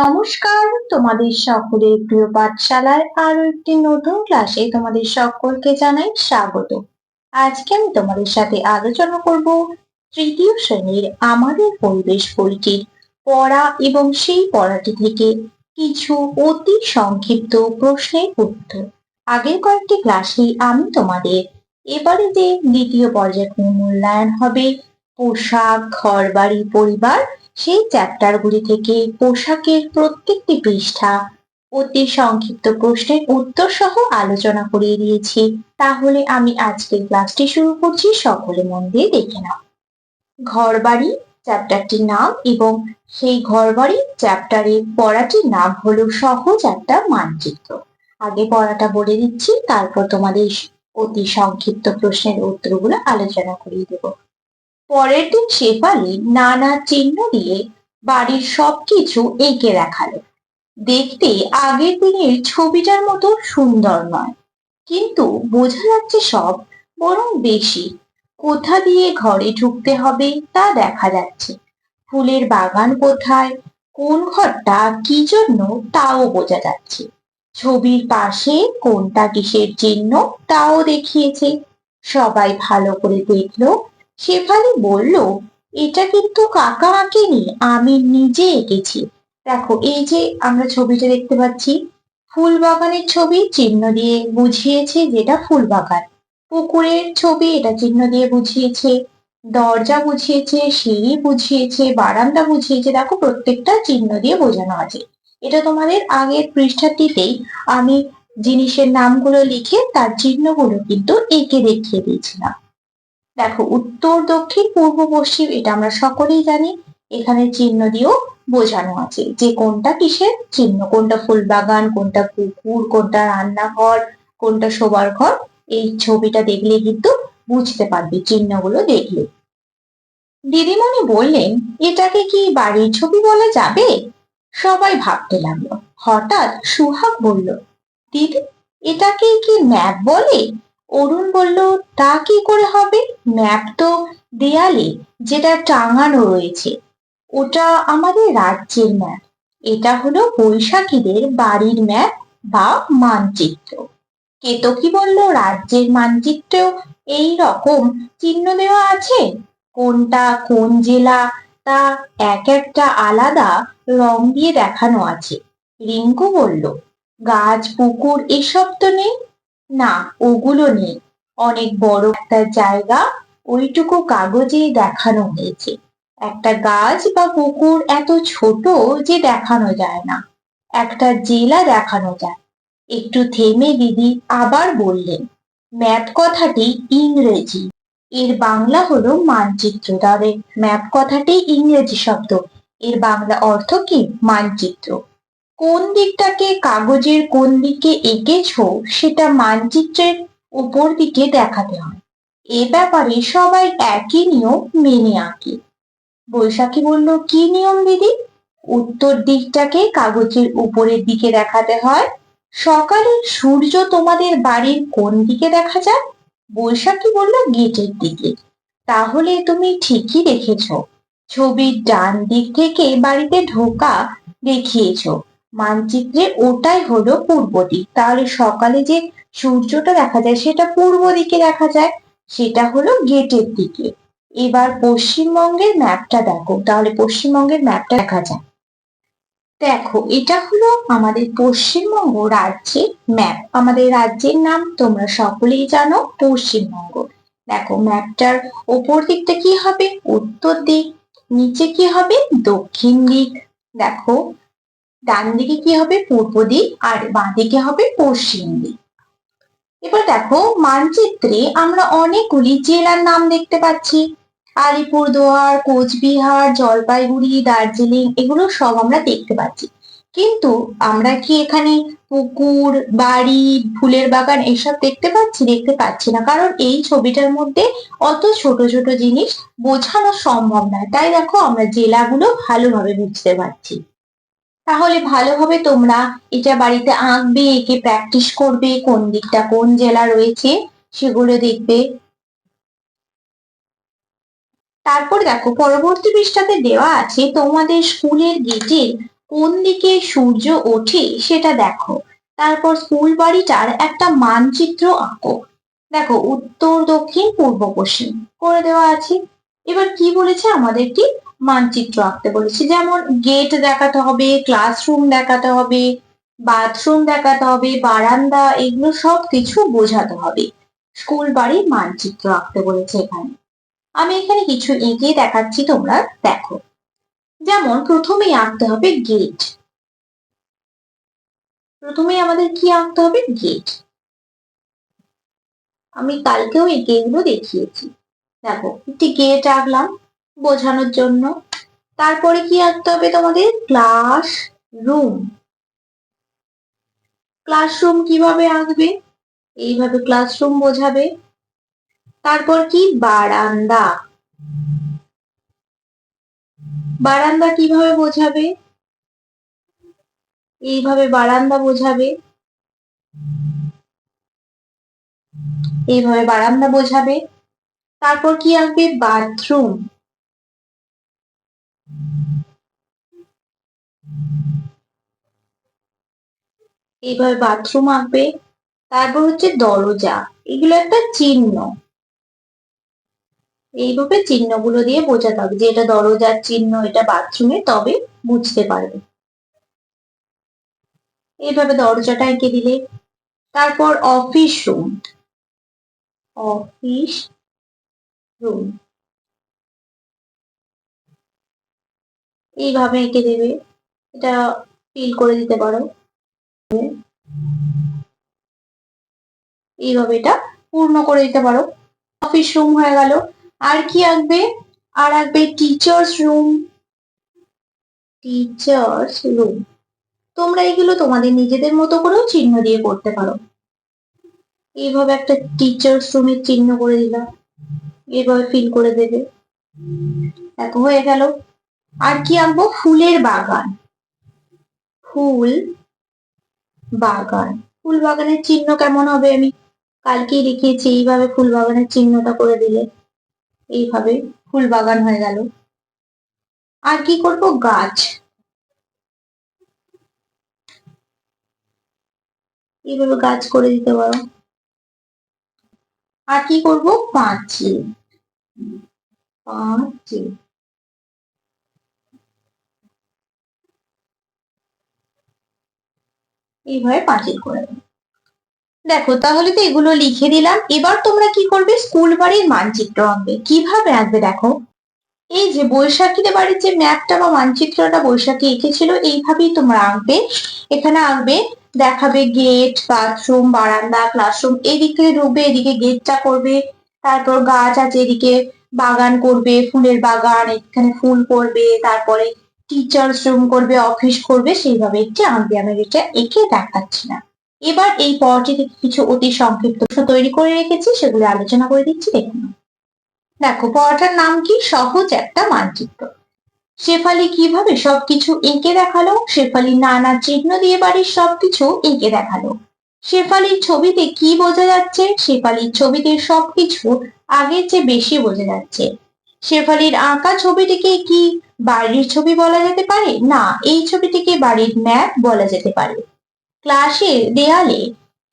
নমস্কার, তোমাদের সকলের প্রিয় পাঠশালায় আরও একটি নতুন ক্লাসে তোমাদের সকলকে জানাই স্বাগত। আজকে আমি তোমাদের সাথে আলোচনা করব তৃতীয় শ্রেণির আমাদের পরিবেশ বইটির পড়া এবং সেই পড়াটি থেকে কিছু অতি সংক্ষিপ্ত প্রশ্নের উত্তর। আগের কয়েকটি ক্লাসে আমি তোমাদের এবারে যে দ্বিতীয় পর্যায়ক্রমে মূল্যায়ন হবে, পোশাক ঘর বাড়ি পরিবার সেই চ্যাপ্টারগুলি থেকে পোশাকের প্রত্যেকটি পৃষ্ঠা অতি সংক্ষিপ্ত প্রশ্নের উত্তর সহ আলোচনা করিয়ে দিয়েছি। তাহলে আমি আজকের ক্লাসটি শুরু করছি। সকলে মন দিয়ে দেখে নাও। ঘরবাড়ি চ্যাপ্টারটির নাম এবং সেই ঘরবাড়ি চ্যাপ্টারের পড়াটির নাম হলো সহজ একটা মানচিত্র। আগে পড়াটা বলে দিচ্ছি, তারপর তোমাদের অতি সংক্ষিপ্ত প্রশ্নের উত্তরগুলো আলোচনা করিয়ে দেবো। পরের দিন শেফালি নানা চিহ্ন দিয়ে বাড়ির সবকিছু এঁকে দেখাল। দেখতে আগের দিনের ছবিটার মতো সুন্দর নয়। কিন্তু বোঝা যাচ্ছে সব বরং বেশি। কোথা দিয়ে ঘরে ঢুকতে হবে তা দেখা যাচ্ছে। ফুলের বাগান কোথায়, কোন ঘরটা কি জন্য তাও বোঝা যাচ্ছে। ছবির পাশে কোনটা কিসের চিহ্ন তাও দেখিয়েছে। সবাই ভালো করে দেখল শেফালি বলল, এটা কিন্তু কাকা আঁকেনি, আমি নিজে এঁকেছি। দেখো, এই যে আমরা ছবিটা দেখতে পাচ্ছি ফুল বাগানের ছবি, চিহ্ন দিয়ে বুঝিয়েছে যেটা ফুল বাগান পুকুরের ছবি, এটা চিহ্ন দিয়ে বুঝিয়েছে, দরজা বুঝিয়েছে, সিঁড়ি বুঝিয়েছে, বারান্দা বুঝিয়েছে, দেখো, প্রত্যেকটা চিহ্ন দিয়ে বোঝানো আছে। এটা তোমাদের আগের পৃষ্ঠাটিতেই আমি জিনিসের নামগুলো লিখে তার চিহ্নগুলো কিন্তু এঁকে দেখিয়ে দিয়েছিলাম। দেখো, উত্তর, দক্ষিণ, পূর্ব, পশ্চিম, এটা আমরা সকলেই জানি। এখানে চিহ্ন দিয়েও বোঝানো আছে যে কোনটা কিসের চিহ্ন, কোনটা ফুল বাগান, কোনটা পুকুর, কোনটা রান্নাঘর, কোনটা শোবার ঘর। এই ছবিটা দেখলে কিন্তু বুঝতে পারবে চিহ্নগুলো দেখলে। দিদিমণি বললেন, এটাকে কি বাড়ির ছবি বলা যাবে? সবাই ভাবতে লাগল। হঠাৎ সুহাগ বলল, দিদি, এটাকে কি ম্যাপ বলে? অরুণ বলল, তা কি করে হবে? ম্যাপ তো দেয়ালে যেটা টাঙানো রয়েছে। ওটা আমাদের রাজ্যের ম্যাপ। এটা হলো বৈশাখীদের বাড়ির ম্যাপ বা মানচিত্র। কেতো কি বলল, রাজ্যের মানচিত্রেও এই রকম চিহ্ন দেওয়া আছে? কোনটা কোন জেলা? তা এক একটা আলাদা রং দিয়ে দেখানো আছে। রিঙ্কু বলল, গাছ, পুকুর, এসব তো নেই। না, ওগুলো নেই। অনেক বড় একটা জায়গা, ওইটুকু কাগজে দেখানো হয়েছে। একটা গাছ বা পুকুর এত ছোট যে দেখানো যায় না। একটা জেলা দেখানো যায়। একটু থেমে দিদি আবার বললেন ম্যাপ কথাটি ইংরেজি। এর বাংলা হলো মানচিত্র। তবে ম্যাপ কথাটি ইংরেজি শব্দ। এর বাংলা অর্থ কি? মানচিত্র। কোন দিকটাকে কাগজের কোন দিকে এঁকেছ সেটা মানচিত্রের উপর দিকে দেখাতে হয়। এ ব্যাপারে সবাই একই নিয়ম মেনে আঁকে। বৈশাখী বলল, কি নিয়ম দিদি? উত্তর দিকটাকে কাগজের উপরের দিকে দেখাতে হয়। সকালে সূর্য তোমাদের বাড়ির কোন দিকে দেখা যায়? বৈশাখী বলল, গেটের দিকে। তাহলে তুমি ঠিকই দেখেছ। ছবির ডান দিক থেকে বাড়িতে ঢোকা দেখিয়েছো। মানচিত্রে ওটাই হলো পূর্ব দিক। তাহলে সকালে যে সূর্যটা দেখা যায়, সেটা পূর্ব দিকে দেখা যায়, সেটা হলো গেটের দিকে। এবার পশ্চিমবঙ্গের ম্যাপটা দেখো। তাহলে পশ্চিমবঙ্গের ম্যাপটা দেখা যায়। দেখো, এটা হলো আমাদের পশ্চিমবঙ্গ রাজ্যের ম্যাপ। আমাদের রাজ্যের নাম তোমরা সকলেই জানো, পশ্চিমবঙ্গ। দেখো, ম্যাপটার ওপর দিকটা কি হবে? উত্তর দিক, নিচে কি হবে? দক্ষিণ দিক। দেখো ডান দিকে কি হবে? পূর্ব দিক আর বাঁ দিকে হবে পশ্চিম দিক। এবার দেখো মানচিত্রে আমরা অনেকগুলি জেলার নাম দেখতে পাচ্ছি। আলিপুরদুয়ার, কোচবিহার, জলপাইগুড়ি, দার্জিলিং এগুলো সব আমরা দেখতে পাচ্ছি। কিন্তু আমরা কি এখানে পুকুর, বাড়ি, ফুলের বাগান এসব দেখতে পাচ্ছি? দেখতে পাচ্ছি না। কারণ এই ছবিটার মধ্যে অত ছোট ছোট জিনিস বোঝানো সম্ভব নয়। তাই দেখো আমরা জেলাগুলো ভালোভাবে বুঝতে পারছি। তাহলে ভালোভাবে তোমরা। এটা বাড়িতে আঁকবে, একে প্র্যাকটিস করবে, কোন দিকটা কোন জেলা রয়েছে সেগুলো দেখবে। তারপর দেখো, পরবর্তী পৃষ্ঠাতে দেওয়া আছে, তোমাদের স্কুলের গেটের কোন দিকে সূর্য ওঠে সেটা দেখো। তারপর স্কুল বাড়িটার একটা মানচিত্র আঁকো। দেখো, উত্তর, দক্ষিণ, পূর্ব, পশ্চিম, করে দেওয়া আছে। এবার কি বলেছে আমাদেরকে? মানচিত্র আঁকতে বলেছে। যেমন গেট দেখাতে হবে ক্লাসরুম দেখাতে হবে বাথরুম দেখাতে হবে, বারান্দা, এগুলো সব কিছু বোঝাতে হবে। স্কুল বাড়ির মানচিত্র আঁকতে বলেছে এখানে। আমি এখানে কিছু এঁকে দেখাচ্ছি, তোমরা দেখো। যেমন প্রথমেই আঁকতে হবে গেট প্রথমেই আমাদের কি আঁকতে হবে? গেট আমি কালকেও এঁকে এগুলো দেখিয়েছি। দেখো, একটি গেট আঁকলাম। বোঝানোর জন্য। তারপরে কি আঁকতে হবে তোমাদের? ক্লাস রুম ক্লাসরুম কীভাবে আঁকবে? এইভাবে ক্লাসরুম বোঝাবে। তারপর কি? বারান্দা। বারান্দা কীভাবে বোঝাবে? এইভাবে বারান্দা বোঝাবে। এইভাবে বারান্দা বোঝাবে। তারপর কি আঁকবে? বাথরুম এইভাবে বাথরুম আঁকবে, তারপর হচ্ছে দরজা, এগুলো একটা চিহ্ন। এইভাবে চিহ্নগুলো দিয়ে বোঝাতে হবে যে এটা দরজার চিহ্ন, এটা বাথরুমে তবে বুঝতে পারবে। এইভাবে দরজাটা এঁকে দিলে। তারপর অফিস রুম অফিস রুম এইভাবে এঁকে দেবে। এটা ফিল করে দিতে পারো। এইভাবে এটা পূর্ণ করে দিতে পারো। অফিস রুম হয়ে গেল। আর কি আঁকবে? আর আঁকবে টিচার্স রুম টিচার্স রুম তোমরা এগুলো তোমাদের নিজেদের মতো করেও চিহ্ন দিয়ে করতে পারো। এইভাবে একটা টিচার্স রুমের চিহ্ন করে দিলাম এইভাবে ফিল করে দেবে। এত হয়ে গেল। আর কি আঁকবো? ফুলের বাগান। ফুল বাগান। ফুল বাগানের চিহ্ন কেমন হবে আমি কালকেই দেখিয়েছি, এইভাবে ফুল বাগানের চিহ্নটা করে দিলে। এইভাবে ফুল বাগান হয়ে গেল। আর কি করব? গাছ। এইভাবে গাছ করে দিতে পারো। আর কি করব? পাঁচিল। পাঁচিল। এইভাবে পাঁচিল করে দেবো দেখো, তাহলে তো এগুলো লিখে দিলাম। এবার তোমরা কি করবে? স্কুল বাড়ির মানচিত্র আঁকবে। কীভাবে আঁকবে দেখো? এই যে বৈশাখীর বাড়ির যে ম্যাপটা বা মানচিত্রটা বৈশাখী এঁকেছিল, এইভাবেই তোমরা আঁকবে। এখানে আঁকবে, দেখাবে গেট বাথরুম বারান্দা ক্লাসরুম এদিক থেকে ঢুকবে, এদিকে গেটটা করবে, তারপর গাছ আছে এদিকে, বাগান করবে, ফুলের বাগান, এখানে ফুল করবে, তারপরে টিচার্স রুম করবে অফিস করবে, সেইভাবে একটি আঁকবে আমি এটা এঁকে দেখাচ্ছি না। এবার এই পরটি থেকে কিছু অতি সংক্ষিপ্ত তৈরি করে রেখেছি, সেগুলো আলোচনা করে দিচ্ছি, দেখুন। দেখো পড়াটার নাম কি? সহজ একটা মানচিত্র। শেফালি কীভাবে সবকিছু এঁকে দেখাল? শেফালি নানা চিহ্ন দিয়ে বাড়ির সবকিছু এঁকে দেখাল। শেফালির ছবিতে কি বোঝা যাচ্ছে? শেফালির ছবিতে সবকিছু আগের চেয়ে বেশি বোঝা যাচ্ছে। শেফালির আঁকা ছবিটিকে কি বাড়ির ছবি বলা যেতে পারে? না, এই ছবিটিকে বাড়ির ম্যাপ বলা যেতে পারে। ক্লাসের দেয়ালে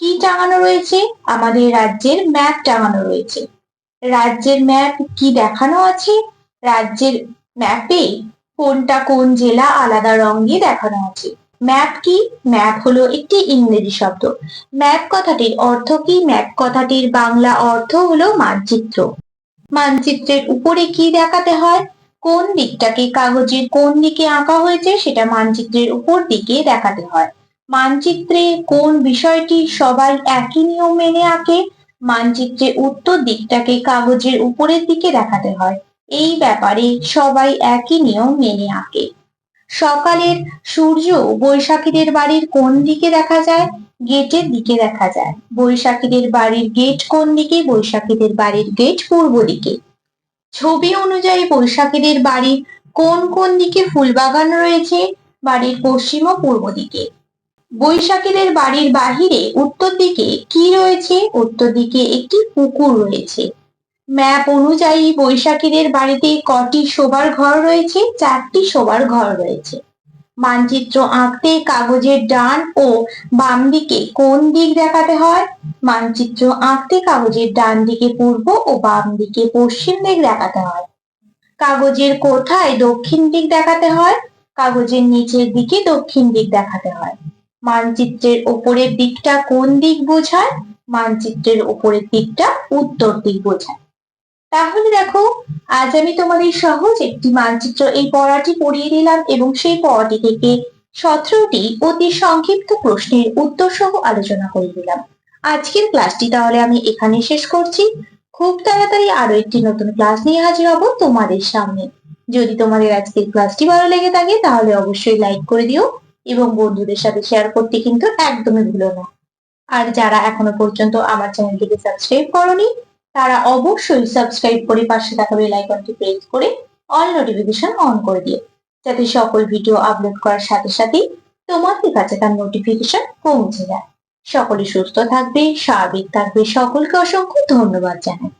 কি টাঙানো রয়েছে? আমাদের রাজ্যের ম্যাপ টাঙানো রয়েছে। রাজ্যের ম্যাপ কি দেখানো আছে? রাজ্যের ম্যাপে কোনটা কোন জেলা আলাদা রং দিয়ে দেখানো আছে? ম্যাপ কি? ম্যাপ হলো একটি ইংরেজি শব্দ। ম্যাপ কথাটির অর্থ কি? ম্যাপ কথাটির বাংলা অর্থ হলো মানচিত্র। মানচিত্রের উপরে কি দেখাতে হয়? কোন দিকটাকে কাগজের কোন দিকে আঁকা হয়েছে সেটা মানচিত্রের উপর দিকে দেখাতে হয়। মানচিত্রে কোন বিষয়টি সবাই একই নিয়ম মেনে আঁকে? মানচিত্রে উত্তর দিকটাকে কাগজের উপরের দিকে দেখাতে হয়। এই ব্যাপারে সবাই একই নিয়ম মেনে আঁকে। সকালের সূর্য বৈশাখীদের বাড়ির কোন দিকে দেখা যায়? গেটের দিকে দেখা যায়। বৈশাখীদের বাড়ির গেট কোন দিকে? বৈশাখীদের বাড়ির গেট পূর্ব দিকে। ছবি অনুযায়ী বৈশাখীদের বাড়ির কোন কোন দিকে? ফুলবাগান রয়েছে, বাড়ির পশ্চিম ও পূর্ব দিকে। বৈশাখীদের বাড়ির বাহিরে উত্তর দিকে কি রয়েছে? উত্তর দিকে একটি পুকুর রয়েছে। ম্যাপ অনুযায়ী বৈশাখীদের বাড়িতে কটি শোবার ঘর রয়েছে, চারটি শোবার ঘর রয়েছে। মানচিত্র আঁকতে কাগজের ডান ও বাম দিকে কোন দিক দেখাতে হয়? মানচিত্র আঁকতে কাগজের ডান দিকে পূর্ব ও বাম দিকে পশ্চিম দিক দেখাতে হয়। কাগজের কোথায় দক্ষিণ দিক দেখাতে হয়? কাগজের নিচের দিকে দক্ষিণ দিক দেখাতে হয়। মানচিত্রের ওপরের দিকটা কোন দিক বোঝায়? মানচিত্রের ওপরের দিকটা উত্তর দিক বোঝায়। তাহলে দেখো, আজ আমি তোমাদের সহজ একটি মানচিত্র এই পড়াটি পড়িয়ে দিলাম এবং সেই পড়াটি থেকে সতেরোটি অতি সংক্ষিপ্ত প্রশ্নের উত্তর সহ আলোচনা করে দিলাম। আজকের ক্লাসটি তাহলে আমি এখানে শেষ করছি। খুব তাড়াতাড়ি আরও একটি নতুন ক্লাস নিয়ে হাজির হব তোমাদের সামনে। যদি তোমাদের আজকের ক্লাসটি ভালো লেগে থাকে, তাহলে অবশ্যই লাইক করে দিও এবং বন্ধুদের সাথে শেয়ার করতে কিন্তু একদমই ভুলো না। আর যারা এখনও পর্যন্ত আমার চ্যানেলটিকে সাবস্ক্রাইব করনি তারা অবশ্যই সাবস্ক্রাইব করে পাশে থাকা বেল আইকনটি প্রেস করে অল নোটিফিকেশন অন করে দিও। যাতে সকল ভিডিও আপলোড করার সাথে সাথে তোমাদের কাছে তার নোটিফিকেশন পৌঁছে যায়। সকলে সুস্থ থাকবে, স্বাভাবিক থাকবে। সকলকে অসংখ্য ধন্যবাদ জানাই।